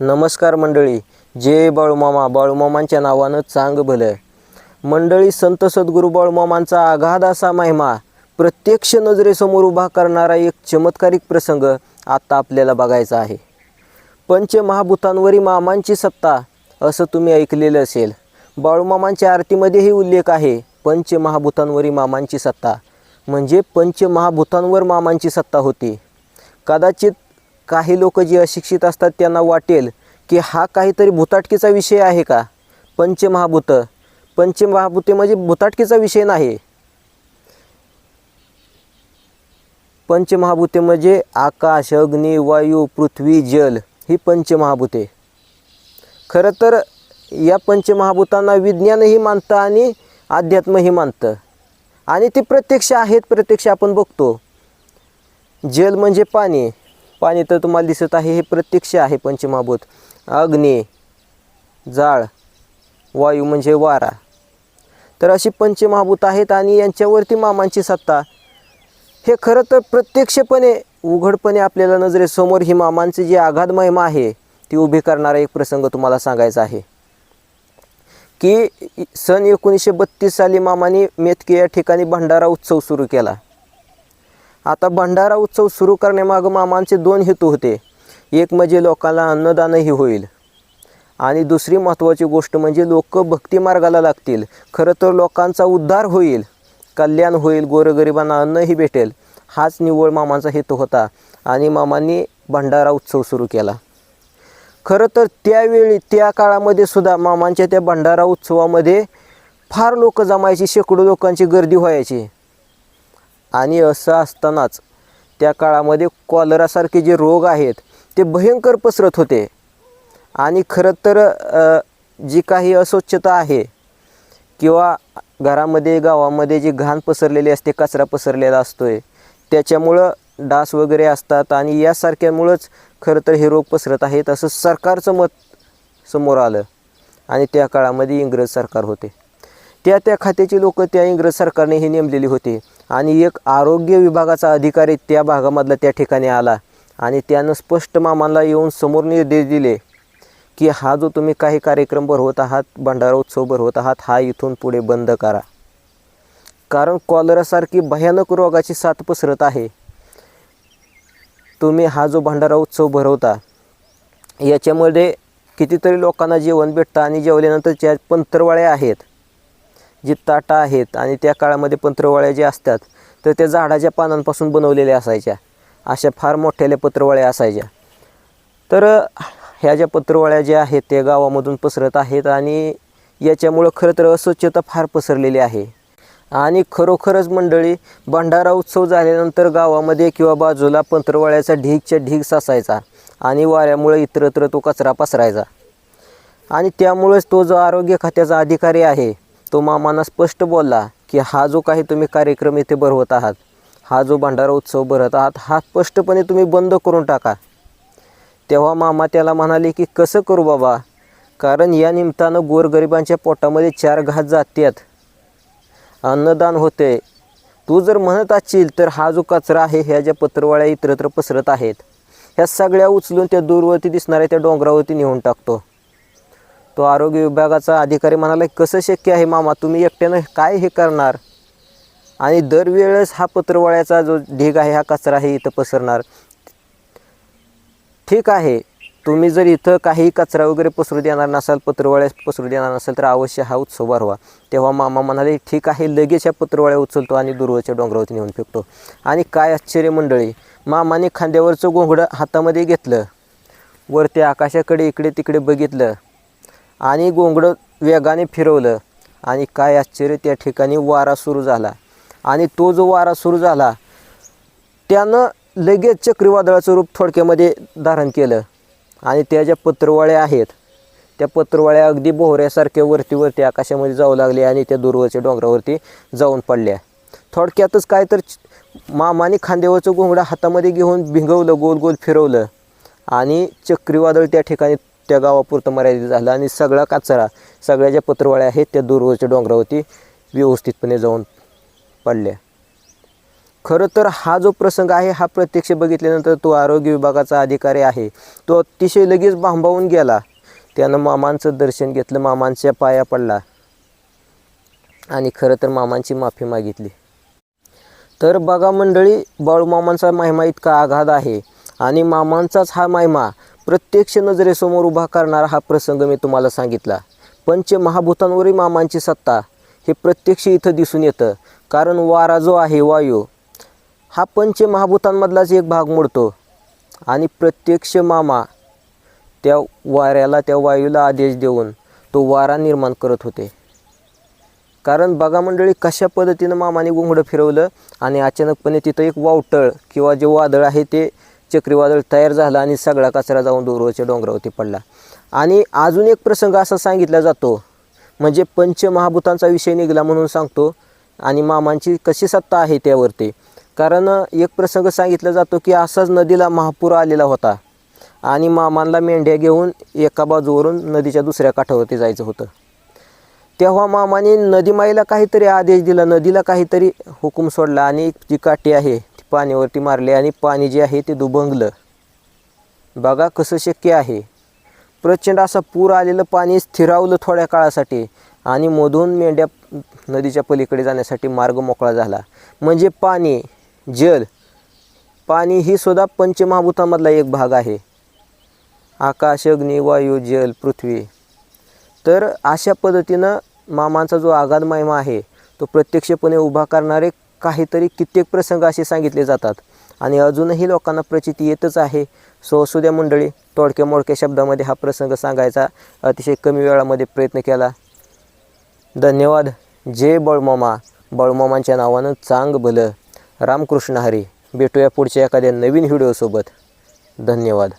नमस्कार मंडळी. जय बाळूमामा बाळूमामांच्या नावानं चांग भलं मंडळी संत सद्गुरू बाळूमामांचा आघाद असा महिमा प्रत्यक्ष नजरेसमोर उभा करणारा एक चमत्कारिक प्रसंग आत्ता आपल्याला बघायचा आहे. पंचमहाभूतांवरी मामांची सत्ता असं तुम्ही ऐकलेलं असेल. बाळूमामांच्या आरतीमध्येही उल्लेख आहे पंचमहाभूतांवरी मामांची सत्ता. म्हणजे पंचमहाभूतांवर मामांची सत्ता होती. कदाचित काही लोक जे अशिक्षित असतात त्यांना वाटेल की हा काहीतरी भुताटकीचा विषय आहे का? पंचमहाभूत. पंचमहाभूते म्हणजे भुताटकीचा विषय नाही. पंचमहाभूते म्हणजे आकाश अग्नी वायू पृथ्वी जल ही पंचमहाभूते. खरं तर या पंचमहाभूतांना विज्ञानही मानतं आणि अध्यात्मही मानतं. आणि ते प्रत्यक्ष आहेत प्रत्यक्ष आपण बघतो. जल म्हणजे पाणी. पाणी तर तुम्हाला दिसत आहे हे प्रत्यक्ष आहे पंचमाभूत अग्नी जाळ वायू म्हणजे वारा. तर अशी पंचमहाभूत आहेत आणि यांच्यावरती मामांची सत्ता. हे खरं तर प्रत्यक्षपणे उघडपणे आपल्याला नजरेसमोर ही मामांची जी आघात महिमा आहे ती उभी करणारा एक प्रसंग तुम्हाला सांगायचा आहे. की सन एकोणीसशे बत्तीस साली मामाने मेतके या ठिकाणी भंडारा उत्सव सुरू केला. आता भंडारा उत्सव सुरू करण्यामागं मामांचे दोन हेतू होते. एक म्हणजे लोकांना अन्नदानही होईल. आणि दुसरी महत्त्वाची गोष्ट म्हणजे लोक भक्तिमार्गाला लागतील. खरं तर लोकांचा उद्धार होईल. कल्याण होईल गोरगरिबांना अन्नही भेटेल. हाच निव्वळ मामांचा हेतू होता आणि मामांनी भंडारा उत्सव सुरू केला. खरं तर त्यावेळी त्या काळामध्ये सुद्धा मामांच्या त्या भंडारा उत्सवामध्ये फार लोक जमायची शेकडो लोकांची गर्दी व्हायची. आणि असं असतानाच त्या काळामध्ये कॉलरासारखे जे रोग आहेत ते भयंकर पसरत होते. आणि खरं तर जी काही अस्वच्छता आहे किंवा घरामध्ये गावामध्ये जी घाण पसरलेली असते कचरा पसरलेला असतो आहे त्याच्यामुळं डास वगैरे असतात आणि यासारख्यामुळंच खरं तर हे रोग पसरत आहेत असं सरकारचं मत समोर आलं. आणि त्या काळामध्ये इंग्रज सरकार होते. त्या त्या खात्याची लोक त्या इंग्रज सरकारने हे नेमलेली होती. आणि एक आरोग्य विभागाचा अधिकारी त्या भागामधला त्या ठिकाणी आला. आणि त्यानं स्पष्ट मामाला येऊन समोर निर्देश दिले की हा जो तुम्ही काही कार्यक्रम भरवत आहात भंडारा उत्सव भरवत आहात हा इथून पुढे बंद करा. कारण कॉलरासारखी भयानक रोगाची साथ पसरत आहे. तुम्ही हा जो भंडारा उत्सव भरवता याच्यामध्ये कितीतरी लोकांना जेवण भेटतं आणि जेवल्यानंतर ज्या पंतरवाळ्या आहेत. जी ताटा आहेत आणि त्या काळामध्ये पंत्रवाळ्या ज्या असतात तर त्या झाडाच्या पानांपासून बनवलेल्या असायच्या. अशा फार मोठ्याल्या पत्रवाळ्या असायच्या. तर ह्या ज्या पत्रवाळ्या ज्या आहेत त्या गावामधून पसरत आहेत आणि याच्यामुळं खरं तर अस्वच्छता फार पसरलेली आहे. आणि खरोखरच मंडळी भंडारा उत्सव झाल्यानंतर गावामध्ये किंवा बाजूला पंत्रवाळ्याचा ढीगच्या ढीग सासायचा आणि वाऱ्यामुळे इतरत्र तो कचरा पसरायचा. आणि त्यामुळेच तो जो आरोग्य खात्याचा अधिकारी आहे तो मामांना स्पष्ट बोलला की हा जो काही तुम्ही कार्यक्रम इथे भरवत आहात हा जो भंडारा उत्सव भरत आहात हा स्पष्टपणे तुम्ही बंद करून टाका. तेव्हा मामा त्याला म्हणाले की कसं करू बाबा? कारण या निमित्तानं गोरगरिबांच्या पोटामध्ये चार घात जातात अन्नदान होते. तू जर म्हणत असशील तर हा जो कचरा आहे ह्या ज्या पत्रवाळ्या इतरत्र पसरत आहेत ह्या सगळ्या उचलून त्या दूरवरती दिसणाऱ्या त्या डोंगरावरती नेऊन टाकतो. तो आरोग्य विभागाचा अधिकारी म्हणाला कसं शक्य आहे मामा तुम्ही एकट्यानं काय हे करणार? आणि दरवेळेस हा पत्रवळ्याचा जो ढीग आहे हा कचरा हे इथं पसरणार. ठीक आहे तुम्ही जर इथं काही कचरा वगैरे पसरू देणार नसाल पत्रवळ्या पसरू देणार नसाल तर अवश्य हा उत्सव भरवा. तेव्हा मामा म्हणाले ठीक आहे लगेच ह्या पत्रवळ्या उचलतो आणि दूरवरच्या डोंगरावरती नेऊन फेकतो. आणि काय आश्चर्य मंडळी मामाने खांद्यावरचं घोंगडं हातामध्ये घेतलं. वरती आकाशाकडे इकडे तिकडे बघितलं. आणि गोंगडं वेगाने फिरवलं. आणि काय आश्चर्य त्या ठिकाणी वारा सुरू झाला. आणि तो जो वारा सुरू झाला त्यानं लगेच चक्रीवादळाचं रूप थोडक्यामध्ये धारण केलं. आणि त्या ज्या पत्रवाळ्या आहेत त्या पत्रवाळ्या अगदी बोहऱ्यासारख्या वरती वरती आकाशामध्ये जाऊ लागल्या आणि त्या दूरवरच्या डोंगरावरती जाऊन पडल्या. थोडक्यातच काय तर मामाने खांद्यावरचं घोंगडं हातामध्ये घेऊन भिंगवलं गोल गोल फिरवलं. आणि चक्रीवादळ त्या ठिकाणी त्या गावापुरतं मर्यादित झालं आणि सगळा कचरा सगळ्या ज्या पत्रवाळ्या आहेत त्या दूरवरच्या डोंगरावरती व्यवस्थितपणे जाऊन पडल्या. खरं तर हा जो प्रसंग आहे हा प्रत्यक्ष बघितल्यानंतर तो आरोग्य विभागाचा अधिकारी आहे. तो अतिशय लगेच भांबावून गेला. त्यानं मामांचं दर्शन घेतलं मामांच्या पाया पडला आणि खरं तर मामांची माफी मागितली. तर बघा मंडळी बाळू मामांचा महिमा इतका आघात आहे आणि मामांचाच हा महिमा प्रत्यक्ष नजरेसमोर उभा करणारा हा प्रसंग मी तुम्हाला सांगितला. पंचमहाभूतांवरही मामांची सत्ता हे प्रत्यक्ष इथं दिसून येतं. कारण वारा जो आहे वायू हा पंचमहाभूतांमधलाच एक भाग मोडतो. आणि प्रत्यक्ष मामा त्या वाऱ्याला त्या वायूला आदेश देऊन तो वारा निर्माण करत होते. कारण बघा मंडळी कशा पद्धतीनं मामाने घोंगडं फिरवलं आणि अचानकपणे तिथं एक वावटळ किंवा जे वादळ आहे ते चक्रीवादळ तयार झालं आणि सगळा कचरा जाऊन दूरवरच्या डोंगरावरती पडला. आणि अजून एक प्रसंग असा सांगितला जातो म्हणजे पंचमहाभूतांचा विषय निघाला म्हणून सांगतो आणि मामांची कशी सत्ता आहे त्यावरती. कारण एक प्रसंग सांगितला जातो की असाच नदीला महापूर आलेला होता आणि मामांना मेंढ्या घेऊन एका बाजूवरून नदीच्या दुसऱ्या काठावरती जायचं होतं. तेव्हा मामाने नदीमाईला काहीतरी आदेश दिला नदीला काहीतरी हुकूम सोडला आणि जी काठी आहे पाण्यावरती मारले आणि पाणी जे आहे ते दुभंगलं बघा कसं शक्य आहे. प्रचंड असा पूर आलेलं पाणी स्थिरावलं थोड्या काळासाठी आणि मधून मेंढ्या नदीच्या पलीकडे जाण्यासाठी मार्ग मोकळा झाला. म्हणजे पाणी जल पाणी ही सुद्धा पंचमहाभूतामधला एक भाग आहे. आकाश अग्नी वायू जल पृथ्वी. तर अशा पद्धतीनं मामांचा जो आगाध महिमा आहे तो प्रत्यक्षपणे उभा करणारे काहीतरी कित्येक प्रसंग असे सांगितले जातात. आणि अजूनही लोकांना प्रचिती येतच आहे. सो असू द्या मंडळी तोडक्या मोडक्या शब्दामध्ये हा प्रसंग सांगायचा अतिशय कमी वेळामध्ये प्रयत्न केला. धन्यवाद. जय बळमामा. बळमामांच्या नावानं चांग भलं रामकृष्ण हरी. भेटूया पुढच्या एखाद्या नवीन व्हिडिओसोबत. धन्यवाद.